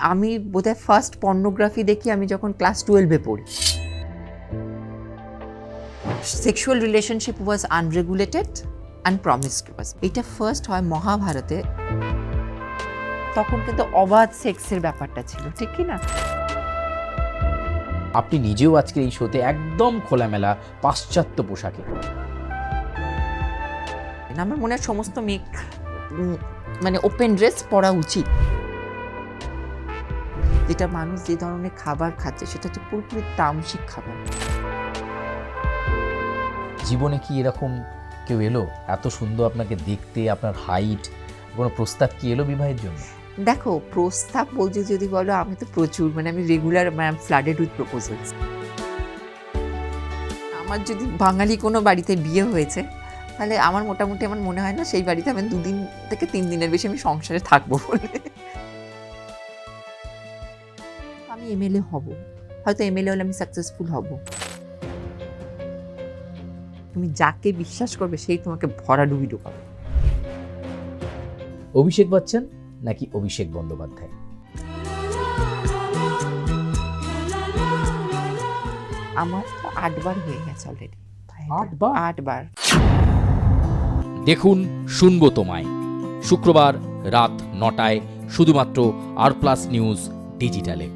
আমি বোধহয় first pornography দেখি আমি যখন ক্লাস টুয়েলভে পড়ি। Sexual relationship was unregulated and promiscuous এটা ফার্স্ট হয় মহাভারতে। তখন কিন্তু অবাধ সেক্সের ব্যাপারটা ছিল ঠিক কি না? আপনি নিজেও আজকে এই শোতে একদম খোলামেলা পাশ্চাত্য পোশাকে। আমার মনে হয় সমস্ত মেয়ে মানে ওপেন ড্রেস পরা উচিত। যেটা মানুষ যে ধরনের খাবার খাচ্ছে সেটা হচ্ছে পুরোপুরি তামসিক খাবার। জীবনে কি এরকম কেউ এলো? এত সুন্দর আপনাকে দেখতে আপনার হাইট কোনো প্রস্তাব কি এলো বিবাহের জন্য? দেখো প্রস্তাব বলছে যদি বলো আমি তো প্রচুর মানে আমি regular ma'am flooded with proposals আমার যদি বাঙালি কোনো বাড়িতে বিয়ে হয়েছে তাহলে আমার মোটামুটি আমার মনে হয় না সেই বাড়িতে আমি দুদিন থেকে তিন দিনের বেশি আমি সংসারে থাকব বলে। আমি এমএলএ হব। হয়তো এমএলএ হলে আমি সাকসেসফুল হব। তুমি যাকে বিশ্বাস করবে সেই তোমাকে ভরা ডুবি ঢোকাবে। অভিষেক বচ্চন নাকি অভিষেক বন্দ্যোপাধ্যায়? আমার তো আটবার হয়ে গেছে অলরেডি আটবার? আটবার। দেখুন শুনব তোমায়। শুক্রবার রাত নটায় শুধুমাত্র আর প্লাস নিউজ ডিজিটালে